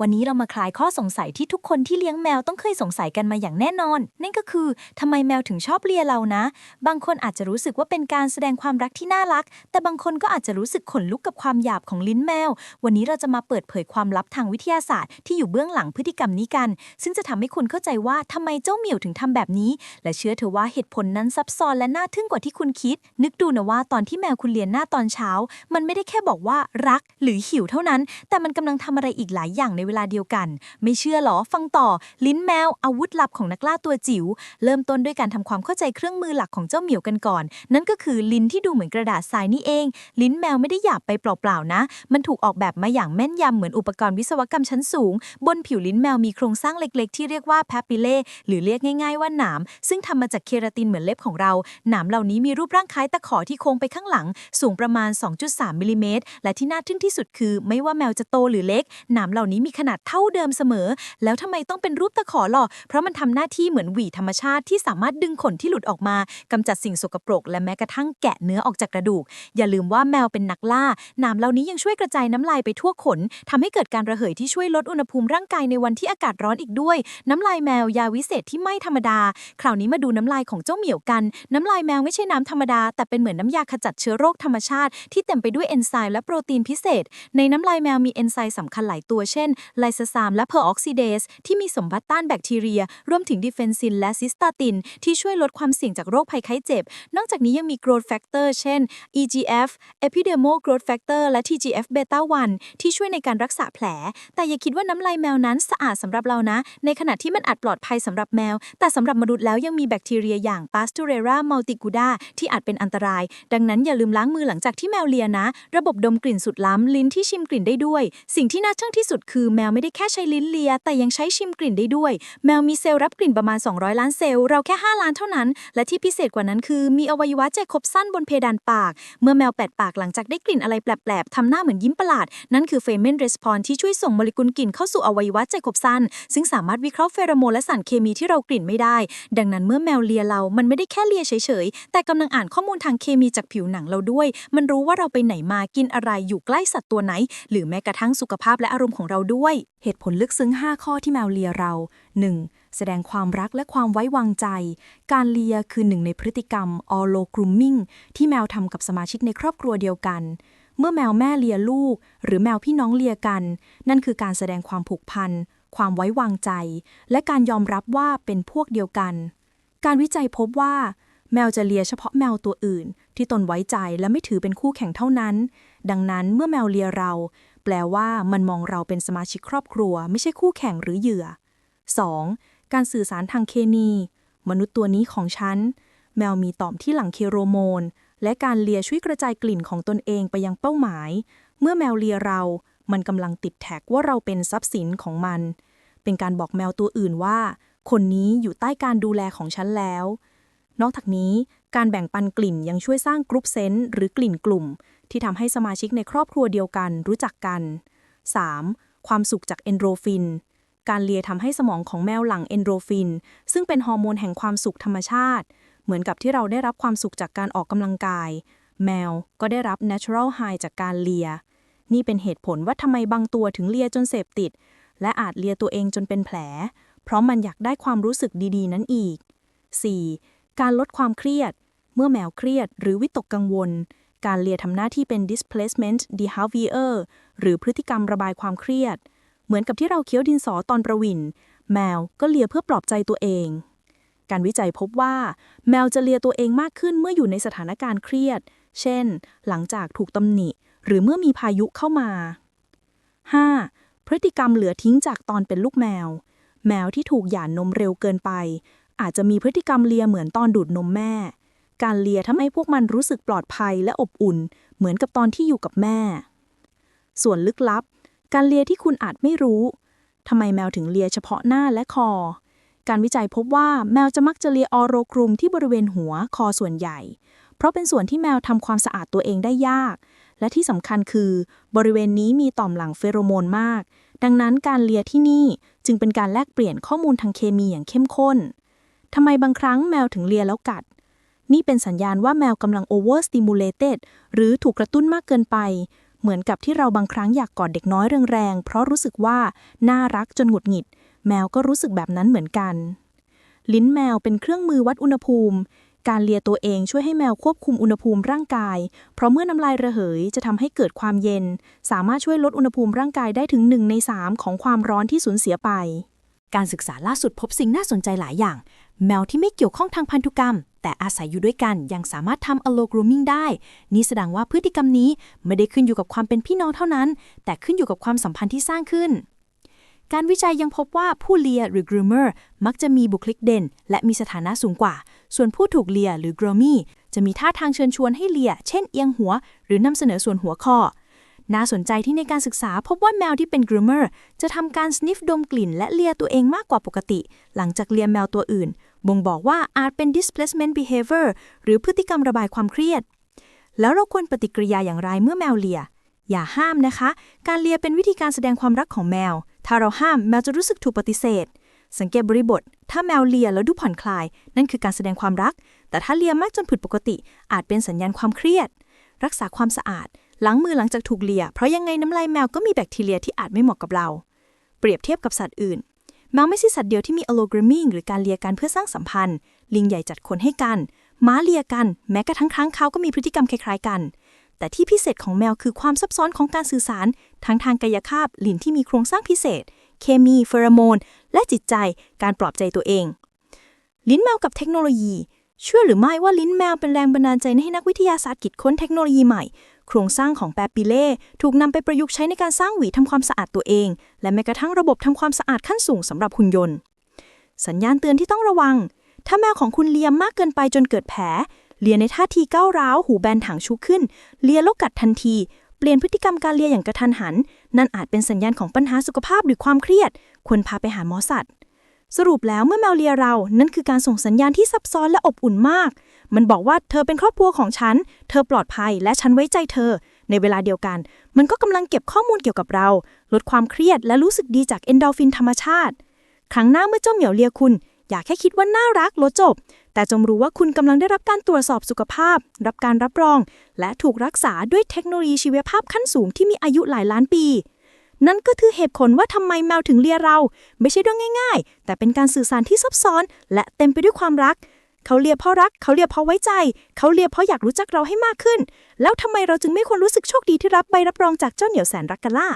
วันนี้เรามาคลายข้อสงสัยที่ทุกคนที่เลี้ยงแมวต้องเคยสงสัยกันมาอย่างแน่นอน นั่นก็คือทำไมแมวถึงชอบเลียเรานะ บางคนอาจจะรู้สึกว่าเป็นการแสดงความรักที่น่ารัก แต่บางคนก็อาจจะรู้สึกขนลุกกับความหยาบของลิ้นแมว วันนี้เราจะมาเปิดเผยความลับทางวิทยาศาสตร์ที่อยู่เบื้องหลังพฤติกรรมนี้กัน ซึ่งจะทำให้คุณเข้าใจว่าทำไมเจ้าเหมียวถึงทำแบบนี้ และเชื่อเถอะว่าเหตุผลนั้นซับซ้อนและน่าทึ่งกว่าที่คุณคิด นึกดูนะว่าตอนที่แมวคุณเลียนหน้าตอนเช้า มันไม่ได้แค่บอกว่ารักหรือหิวเท่านั้น แต่มันกำลังทำอะไรอีกหลายอย่างในเวลาเดียวกัน ไม่เชื่อหรอ ฟังต่อ ลิ้นแมว อาวุธลับของนักล่าตัวจิ๋ว เริ่มต้นด้วยการทำความเข้าใจเครื่องมือหลักของเจ้าเหมียวกันก่อน นั่นก็คือลิ้นที่ดูเหมือนกระดาษทรายนี่เอง ลิ้นแมวไม่ได้หยาบไปเปล่าๆนะ มันถูกออกแบบมาอย่างแม่นยำเหมือนอุปกรณ์วิศวกรรมชั้นสูง บนผิวลิ้นแมวมีโครงสร้างเล็กๆ ที่เรียกว่าแพปิเล่หรือเรียกง่าย ๆว่าหนาม ซึ่งทำมาจากเคราตินเหมือนเล็บของเรา หนามเหล่านี้มีรูปร่างคล้ายตะขอที่โค้งไปข้างหลัง สูงประมาณ 2.3มิลลิเมตรและที่น่าทึ่งที่สุดคือ ไม่ว่าแมวจะโตหรือเล็กหนามเหล่านี้มีขนาดเท่าเดิมเสมอ แล้วทำไมต้องเป็นรูปตะขอหรอเพราะมันทำหน้าที่เหมือนหวีธรรมชาติที่สามารถดึงขนที่หลุดออกมากำจัดสิ่งสกปรก และแม้กระทั่งแกะเนื้อออกจากกระดูก อย่าลืมว่าแมวเป็นนักล่านามเหล่านี้ยังช่วยกระจายน้ำลายไปทั่วขนทำให้เกิดการระเหยที่ช่วยลดอุณหภูมิร่างกายในวันที่อากาศร้อนอีกด้วย น้ำลายแมวยาวิเศษที่ไม่ธรรมดา คราวนี้มาดูน้ำลายของเจ้าเหมียวกัน น้ำลายแมวไม่ใช่น้ำธรรมดา แต่เป็นเหมือนน้ำยาขจัดเชื้อโรคธรรมชาติ ที่เต็มไปด้วยเอนไซม์และโปรตีนพิเศษ ในน้ำลายแมวมีเอนไซม์สำคัญหลายตัวเช่นไลโซซามและเพอร์ออกซิเดสที่มีสมบัติต้านแบคทีเรีย รวมถึงดิเฟนซินและซิสตาติน ที่ช่วยลดความเสี่ยงจากโรคภัยไข้เจ็บ นอกจากนี้ยังมี growth factor เช่น EGF epidermal growth factor และ TGF beta 1ที่ช่วยในการรักษาแผล แต่อย่าคิดว่าน้ำลายแมวนั้นสะอาดสำหรับเรานะ ในขณะที่มันอาจปลอดภัยสำหรับแมว แต่สำหรับมนุษย์แล้วยังมีแบคทีเรียอย่าง Pasteurella multiguda ที่อาจเป็นอันตราย ดังนั้นอย่าลืมล้างมือหลังจากที่แมวเลียนะ ระบบดมกลิ่นสุดล้ำลิ้นที่ชิมกลิ่นได้ด้วย สิ่งที่น่าทึ่งที่สุดคือแมวไม่ได้แค่ใช้ลิ้นเลีย แต่ยังใช้ชิมกลิ่นได้ด้วย แมวมีเซลล์รับกลิ่นประมาณ 200 ล้านเซลล์ เราแค่ 5 ล้านเท่านั้น และที่พิเศษกว่านั้นคือ มีอวัยวะใจคบสั้นบนเพดานปาก เมื่อแมวแปดปากหลังจากได้กลิ่นอะไรแปลกๆทำหน้าเหมือนยิ้มประหลาด นั่นคือเฟเมนเรสปอนที่ช่วยส่งโมเลกุลกลิ่นเข้าสู่อวัยวะใจคบสั้น ซึ่งสามารถวิเคราะห์เฟโรโมนและสารเคมีที่เรากลิ่นไม่ได้ ดังนั้นเมื่อแมวเลียเรา มันไม่ได้แค่เลียเฉยๆ แต่กำลังอ่านข้อมูลทางเคมีจากผิวหนังเราด้วย มันรู้ว่าเราไปไหนมากินอะไรอยู่ใกล้สัตว์ตัวไหน หรือแม้กระทั่งสุขภาพและอารมณ์ของเราด้วยเหตุผลลึกซึ้ง 5 ข้อที่แมวเลียเรา 1. แสดงความรักและความไว้วางใจ การเลียคือหนึ่งในพฤติกรรม allo grooming ที่แมวทำกับสมาชิกในครอบครัวเดียวกัน เมื่อแมวแม่เลียลูก หรือแมวพี่น้องเลียกัน นั่นคือการแสดงความผูกพัน ความไว้วางใจ และการยอมรับว่าเป็นพวกเดียวกัน การวิจัยพบว่า แมวจะเลียเฉพาะแมวตัวอื่น ที่ตนไว้ใจและไม่ถือเป็นคู่แข่งเท่านั้น ดังนั้นเมื่อแมวเลียเรา แปลว่ามันมองเราเป็นสมาชิกครอบครัว ไม่ใช่คู่แข่งหรือเหยื่อ 2. การสื่อสารทางเคมี มนุษย์ตัวนี้ของฉัน แมวมีต่อมที่หลั่งเคโรโมน และการเลียช่วยกระจายกลิ่นของตนเองไปยังเป้าหมาย เมื่อแมวเลียเรา มันกำลังติดแท็กว่าเราเป็นทรัพย์สินของมัน เป็นการบอกแมวตัวอื่นว่า คนนี้อยู่ใต้การดูแลของฉันแล้ว นอกจากนี้การแบ่งปันกลิ่นยังช่วยสร้างกรุ๊ปเซนต์หรือกลิ่นกลุ่ม ที่ทำให้สมาชิกในครอบครัวเดียวกันรู้จักกัน 3. ความสุขจากเอนโดรฟิน การเลียทำให้สมองของแมวหลั่งเอนโดรฟิน ซึ่งเป็นฮอร์โมนแห่งความสุขธรรมชาติ เหมือนกับที่เราได้รับความสุขจากการออกกำลังกาย แมวก็ได้รับ natural high จากการเลีย นี่เป็นเหตุผลว่าทำไมบางตัวถึงเลียจนเสพติด และอาจเลียตัวเองจนเป็นแผล เพราะมันอยากได้ความรู้สึกดีๆ นั้นอีก 4. การลดความเครียด เมื่อแมวเครียดหรือวิตกกังวล การเลียทำหน้าที่เป็น displacement behavior หรือพฤติกรรมระบายความเครียด เหมือนกับที่เราเคี้ยวดินสอตอนประวินแมวก็เลียเพื่อปลอบใจตัวเอง การวิจัยพบว่า แมวจะเลียตัวเองมากขึ้นเมื่ออยู่ในสถานการณ์เครียด เช่น หลังจากถูกตำหนิ หรือเมื่อมีพายุเข้ามา 5. พฤติกรรมเหลือทิ้งจากตอนเป็นลูกแมว แมวที่ถูกหย่านนมเร็วเกินไป อาจจะมีพฤติกรรมเลียเหมือนตอนดูดนมแม่ การเลียทำให้พวกมันรู้สึกปลอดภัยและอบอุ่น เหมือนกับตอนที่อยู่กับแม่ ส่วนลึกลับ การเลียที่คุณอาจไม่รู้ทำไมแมวถึงเลียเฉพาะหน้าและคอ การวิจัยพบว่าแมวจะมักจะเลียออโรกรุมที่บริเวณหัวคอส่วนใหญ่ เพราะเป็นส่วนที่แมวทำความสะอาดตัวเองได้ยาก และที่สำคัญคือบริเวณนี้มีต่อมหลังเฟโรโมนมาก ดังนั้นการเลียที่นี่จึงเป็นการแลกเปลี่ยนข้อมูลทางเคมีอย่างเข้มข้นทำไมบางครั้งแมวถึงเลียแล้วกัด นี่เป็นสัญญาณว่าแมวกำลัง overstimulated หรือถูกกระตุ้นมากเกินไป เหมือนกับที่เราบางครั้งอยากกอดเด็กน้อยแรงๆ เพราะรู้สึกว่าน่ารักจนหงุดหงิด แมวก็รู้สึกแบบนั้นเหมือนกัน ลิ้นแมวเป็นเครื่องมือวัดอุณหภูมิ การเลียตัวเองช่วยให้แมวควบคุมอุณหภูมิร่างกาย เพราะเมื่อน้ำลายระเหยจะทำให้เกิดความเย็น สามารถช่วยลดอุณหภูมิร่างกายได้ถึง1ใน3ของความร้อนที่สูญเสียไป การศึกษาล่าสุดพบสิ่งน่าสนใจหลายอย่าง แมวที่ไม่เกี่ยวข้องทางพันธุกรรม แต่อาศัยอยู่ด้วยกันยังสามารถทำ allo grooming ได้ นี่แสดงว่าพฤติกรรมนี้ไม่ได้ขึ้นอยู่กับความเป็นพี่น้องเท่านั้น แต่ขึ้นอยู่กับความสัมพันธ์ที่สร้างขึ้น การวิจัยยังพบว่าผู้เลียหรือ groomer มักจะมีบุคลิกเด่น และมีสถานะสูงกว่า ส่วนผู้ถูกเลียหรือ groomee จะมีท่าทางเชิญชวนให้เลีย เช่นเอียงหัว หรือนำเสนอส่วนหัวคอ น่าสนใจที่ในการศึกษาพบว่าแมวที่เป็น groomer จะทำการสนิฟดมกลิ่นและเลียตัวเองมากกว่าปกติ หลังจากเลียแมวตัวอื่น บ่งบอกว่าอาจเป็น displacement behavior หรือพฤติกรรมระบายความเครียด แล้วเราควรปฏิกิริยาอย่างไรเมื่อแมวเลีย อย่าห้ามนะคะ การเลียเป็นวิธีการแสดงความรักของแมว ถ้าเราห้ามแมวจะรู้สึกถูกปฏิเสธ สังเกตบริบท ถ้าแมวเลียแล้วดูผ่อนคลาย นั่นคือการแสดงความรัก แต่ถ้าเลียมากจนผิดปกติ อาจเป็นสัญญาณความเครียด รักษาความสะอาด ล้างมือหลังจากถูกเลีย เพราะยังไงน้ำลายแมวก็มีแบคทีเรียที่อาจไม่เหมาะกับเรา เปรียบเทียบกับสัตว์อื่น แมวไม่ใช่สัตว์เดียวที่มี allograming หรือการเลียกันเพื่อสร้างสัมพันธ์ ลิงใหญ่จัดคนให้กัน ม้าเลียกัน แม้กระทั่งค้างคาวก็มีพฤติกรรมคล้ายๆกัน แต่ที่พิเศษของแมวคือความซับซ้อนของการสื่อสาร ทั้งทางกายภาพลิ้นที่มีโครงสร้างพิเศษ เคมีเฟอโรโมน และจิตใจ การปลอบใจตัวเอง ลิ้นแมวกับเทคโนโลยีเชื่อหรือไม่ว่าลิ้นแมวเป็นแรงบันดาลใจให้นักวิทยาศาสตร์คิดค้นเทคโนโลยีใหม่ โครงสร้างของแปปิเล่ถูกนำไปประยุกต์ใช้ในการสร้างหวีทำความสะอาดตัวเอง และแม้กระทั่งระบบทำความสะอาดขั้นสูงสำหรับหุ่นยนต์ สัญญาณเตือนที่ต้องระวัง ถ้าแมวของคุณเลียมากเกินไปจนเกิดแผล เลียในท่าทีก้าวร้าว หูแบนถางชูขึ้น เลียแล้วกัดทันที เปลี่ยนพฤติกรรมการเลียอย่างกระทันหัน นั่นอาจเป็นสัญญาณของปัญหาสุขภาพหรือความเครียด ควรพาไปหาหมอสัตว์ สรุปแล้วเมื่อแมวเลียเรา นั่นคือการส่งสัญญาณที่ซับซ้อนและอบอุ่นมาก มันบอกว่าเธอเป็นครอบครัวของฉัน เธอปลอดภัยและฉันไว้ใจเธอ ในเวลาเดียวกัน มันก็กำลังเก็บข้อมูลเกี่ยวกับเรา ลดความเครียดและรู้สึกดีจากเอนโดรฟินธรรมชาติ ครั้งหน้าเมื่อเจ้าเหมียวเลียคุณ อย่าแค่คิดว่าน่ารักลดจบ แต่จงรู้ว่าคุณกำลังได้รับการตรวจสอบสุขภาพ รับการรับรอง และถูกรักษาด้วยเทคโนโลยีชีวภาพขั้นสูงที่มีอายุหลายล้านปีนั่นก็คือเหตุผลว่าทำไมแมวถึงเลียเรา ไม่ใช่เรื่องง่าย ๆ แต่เป็นการสื่อสารที่ซับซ้อน และเต็มไปด้วยความรัก เขาเรียกเพราะรัก เขาเรียกเพราะไว้ใจ เขาเรียกเพราะอยากรู้จักเราให้มากขึ้น แล้วทำไมเราจึงไม่ควรรู้สึกโชคดีที่รับใบรับรองจากเจ้าเหนียวแสนรักกันล่ะ